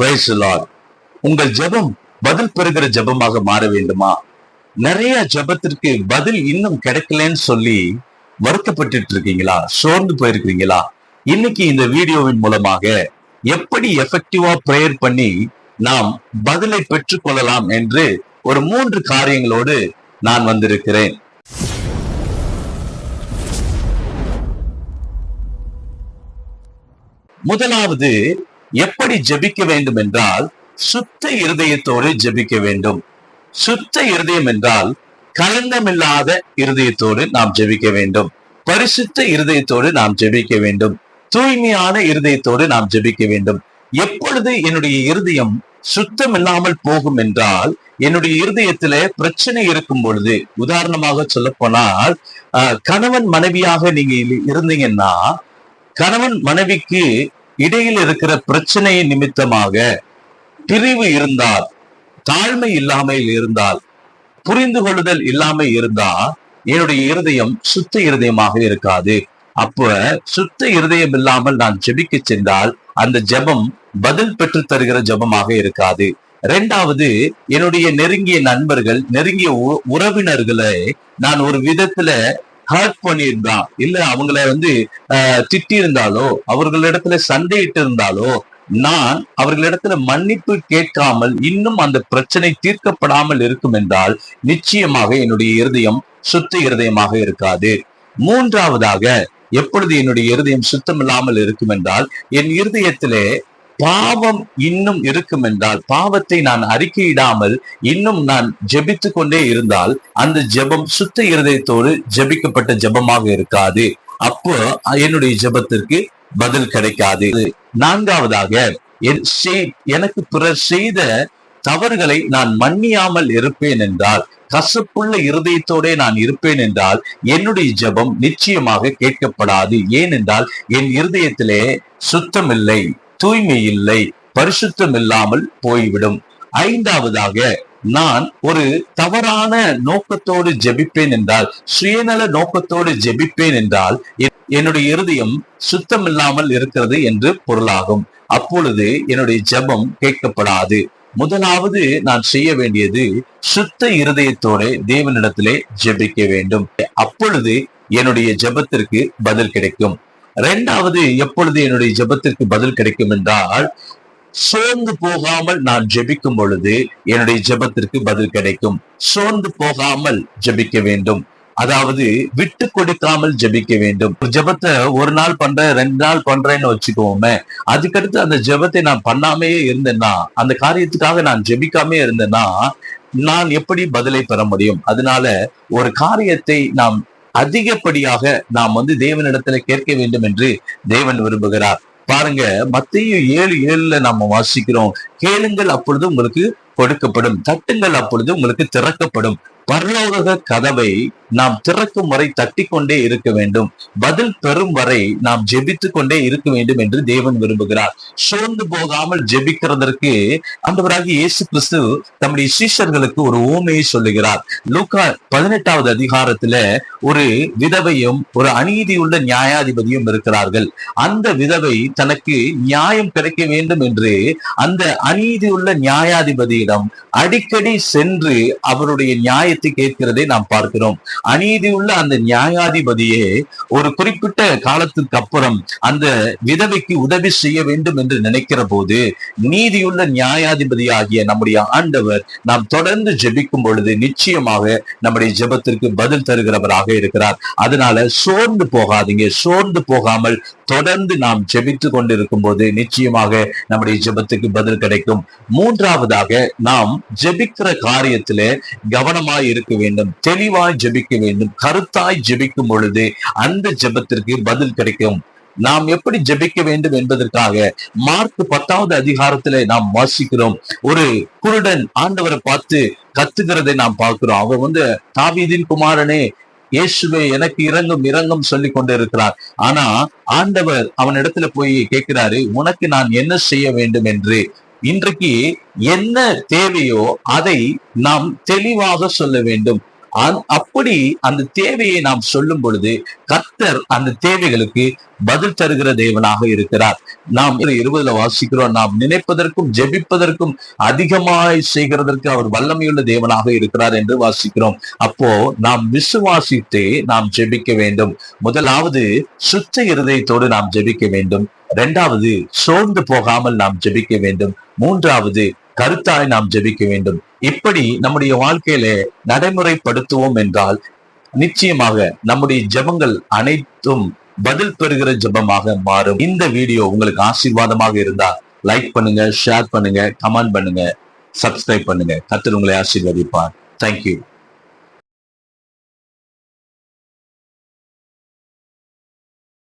Praise உங்கள் ஜெபம் பதில் பெறுகிற ஜெபமாக மாற வேண்டுமா? நிறைய ஜெபத்திற்கு பதில் இன்னும் கிடைக்கலன்னு சொல்லி வருத்தப்பட்டுட்டு இருக்கீங்களா? சோர்ந்து போயிருக்கீங்களா இன்னைக்கு இந்த வீடியோவின் மூலமாக எப்படி எஃபெக்டிவா ப்ரேயர் பண்ணி நாம் பதிலை பெற்றுக்கொள்ளலாம் என்று ஒரு மூன்று காரியங்களோடு நான் வந்திருக்கிறேன். முதலாவது எப்படி ஜெபிக்க வேண்டும் என்றால் சுத்த இருதயத்தோடு ஜெபிக்க வேண்டும். சுத்த இருதயம் என்றால் கலந்தமில்லாத இருதயத்தோடு நாம் ஜெபிக்க வேண்டும். பரிசுத்த இருதயத்தோடு நாம் ஜெபிக்க வேண்டும். தூய்மையான இருதயத்தோடு நாம் ஜெபிக்க வேண்டும். எப்பொழுது என்னுடைய இருதயம் சுத்தம் இல்லாமல் போகும் என்றால் என்னுடைய இருதயத்துல பிரச்சனை இருக்கும் பொழுது உதாரணமாக சொல்ல போனால் கணவன் மனைவியாக நீங்க இருந்தீங்கன்னா கணவன் மனைவிக்கு இடையில் இருக்கிற பிரச்சனை நிமித்தமாக பிரிவு இருந்தால் தாழ்மை இல்லாமல் இருந்தால் புரிந்து கொள்ளுதல் இல்லாம இருந்தா என்னுடைய இருதயம் சுத்த இருதயமாக இருக்காது. அப்ப சுத்த இருதயம் இல்லாமல் நான் ஜெபிக்க சென்றால் அந்த ஜெபம் பதில் பெற்று தருகிற ஜெபமாக இருக்காது. ரெண்டாவது என்னுடைய நெருங்கிய நண்பர்கள் நெருங்கிய உறவினர்களை நான் ஒரு விதத்துல ஹர்ட் பண்ணியிருந்தான் இல்ல அவங்கள வந்து திட்டி இருந்தாலோ அவர்களிடத்துல சண்டையிட்டு இருந்தாலோ நான் அவர்களிடத்துல மன்னிப்பு கேட்காமல் இன்னும் அந்த பிரச்சனை தீர்க்கப்படாமல் இருக்கும் என்றால் நிச்சயமாக என்னுடைய இருதயம் சுத்த இருதயமாக இருக்காது. மூன்றாவதாக எப்பொழுது என்னுடைய இருதயம் சுத்தமில்லாமல் இருக்கும் என்றால் என் இருதயத்திலே பாவம் இன்னும் இருக்கும் என்றால் பாவத்தை நான் அறிக்கையிடாமல் இன்னும் நான் ஜெபித்து கொண்டே இருந்தால் அந்த ஜெபம் சுத்த இருதயத்தோடு ஜெபிக்கப்பட்ட ஜெபமாக இருக்காது. அப்போ என்னுடைய ஜெபத்திற்கு பதில் கிடைக்காது. நான்காவதாக எனக்கு பிறர் செய்த தவறுகளை நான் மன்னியாமல் இருப்பேன் என்றால் கசப்புள்ள இருதயத்தோட நான் இருப்பேன் என்றால் என்னுடைய ஜெபம் நிச்சயமாக கேட்கப்படாது. ஏனென்றால் என் இருதயத்திலே சுத்தமில்லை. தூய்மை இல்லை பரிசுத்தம் இல்லாமல் போய்விடும். ஐந்தாவதாக நான் ஒரு தவறான நோக்கத்தோடு ஜெபிப்பேன் என்றால் சுயநல நோக்கத்தோடு ஜெபிப்பேன் என்றால் என்னுடைய இருதயம் சுத்தம் இல்லாமல் இருக்கிறது என்று பொருளாகும். அப்பொழுது என்னுடைய ஜெபம் கேட்கப்படாது. முதலாவது நான் செய்ய வேண்டியது சுத்த இருதயத்தோட தேவனிடத்திலே ஜெபிக்க வேண்டும். அப்பொழுது என்னுடைய ஜெபத்திற்கு பதில் கிடைக்கும். ரெண்டாவது எப்பொழுது என்னுடைய ஜெபத்திற்கு பதில் கிடைக்கும் என்றால் சோர்ந்து போகாமல் நான் ஜெபிக்கும் பொழுது என்னுடைய ஜெபத்திற்கு பதில் கிடைக்கும். சோர்ந்து போகாமல் ஜெபிக்க வேண்டும். அதாவது விட்டு கொடுக்காமல் ஜெபிக்க வேண்டும். ஜெபத்தை ஒரு நாள் பண்றேன் ரெண்டு நாள் பண்றேன்னு வச்சுக்கோமே அதுக்கடுத்து அந்த ஜெபத்தை நான் பண்ணாமையே இருந்தேன்னா அந்த காரியத்துக்காக நான் ஜெபிக்காமே இருந்தேன்னா நான் எப்படி பதிலை பெற முடியும்? அதனால ஒரு காரியத்தை நாம் அதிகப்படியாக நாம் வந்து தேவனிடத்துல கேட்க வேண்டும் என்று தேவன் விரும்புகிறார். பாருங்க மத்திய ஏழு ஏழுல நாம வாசிக்கிறோம். கேளுங்கள் அப்பொழுது உங்களுக்கு கொடுக்கப்படும். தட்டுங்கள் அப்பொழுது உங்களுக்கு திறக்கப்படும். பரலோக கதவை நாம் திறக்கும் வரை தட்டி கொண்டே இருக்க வேண்டும். பதில் பெறும் வரை நாம் ஜெபித்து கொண்டே இருக்க வேண்டும் என்று தேவன் விரும்புகிறார். சோர்ந்து போகாமல் ஜெபிக்கிறதற்கு அந்தவராகி இயேசு கிறிஸ்து தம்முடைய சீஷர்களுக்கு ஒரு ஓமையை சொல்லுகிறார். லூக்கா பதினெட்டாவது அதிகாரத்துல ஒரு விதவையும் ஒரு அநீதியுள்ள நியாயாதிபதியும் இருக்கிறார்கள். அந்த விதவை தனக்கு நியாயம் கிடைக்க வேண்டும் என்று அந்த அநீதி உள்ள நியாயாதிபதியிடம் அடிக்கடி சென்று அவருடைய எடுத்து கேட்கிறதை நாம் பார்க்கிறோம். அநீதி உள்ள அந்த நியாயாதிபதியே ஒரு குறிப்பிட்ட காலத்துக்கு அப்புறம் அந்த விதவைக்கு உதவி செய்ய வேண்டும் என்று நினைக்கிற போது நீதியுள்ள நியாயாதிபதி ஆகிய நம்முடைய ஆண்டவர் நாம் தொடர்ந்து ஜெபிக்கும் பொழுது நிச்சயமாக நம்முடைய ஜெபத்திற்கு பதில் தருகிறவராக இருக்கிறார். அதனால சோர்ந்து போகாதீங்க. சோர்ந்து போகாமல் தொடர்ந்து நாம் ஜெபித்து கொண்டிருக்கும் போது நிச்சயமாக நம்முடைய ஜெபத்துக்கு பதில் கிடைக்கும். மூன்றாவதாக நாம் ஜெபிக்கிற காரியத்திலே கவனமாய் இருக்க வேண்டும் தெளிவாய் ஜபிக்க வேண்டும் கருத்தாய் ஜபிக்கும் பொழுது அந்த ஜபத்திற்கு பதில் கிடைக்கும். நாம் எப்படி ஜபிக்க வேண்டும் என்பதற்காக மார்க் பத்தாவது அதிகாரத்துல நாம் வாசிக்கிறோம். ஒரு குருடன் ஆண்டவரை பார்த்து கத்துக்கிறதை நாம் பார்க்கிறோம். அவர் வந்து தாவீதின் குமாரனே இயேசுவே எனக்கு இறங்கும் இறங்கும் சொல்லி கொண்டு இருக்கிறார் ஆனா ஆண்டவர் அவன் இடத்துல போய் கேட்கிறாரு உனக்கு நான் என்ன செய்ய வேண்டும் என்று? இன்றைக்கு என்ன தேவையோ அதை நாம் தெளிவாக சொல்ல வேண்டும். அப்படி அந்த தேவையை நாம் சொல்லும் பொழுது கர்த்தர் அந்த தேவைகளுக்கு பதில் தருகிற தேவனாக இருக்கிறார். நாம் இருபதுல வாசிக்கிறோம். நாம் நினைப்பதற்கும் ஜெபிப்பதற்கும் அதிகமாய் செய்கிறதற்கு அவர் வல்லமையுள்ள தேவனாக இருக்கிறார் என்று வாசிக்கிறோம். அப்போ நாம் விசுவாசித்தே நாம் ஜெபிக்க வேண்டும். முதலாவது சுத்த இருதயத்தோடு நாம் ஜெபிக்க வேண்டும். இரண்டாவது சோர்ந்து போகாமல் நாம் ஜெபிக்க வேண்டும். மூன்றாவது கருத்தாய் நாம் ஜெபிக்க வேண்டும். இப்படி நம்முடைய வாழ்க்கையில நடைமுறைப்படுத்துவோம் என்றால் நிச்சயமாக நம்முடைய ஜெபங்கள் அனைத்தும் பதில் பெறுகிற ஜெபமாக மாறும். இந்த வீடியோ உங்களுக்கு ஆசீர்வாதமாக இருந்தா லைக் பண்ணுங்க ஷேர் பண்ணுங்க கமெண்ட் பண்ணுங்க சப்ஸ்கிரைப் பண்ணுங்க. கர்த்தர் உங்களை ஆசீர்வதிப்பார். தேங்க்யூ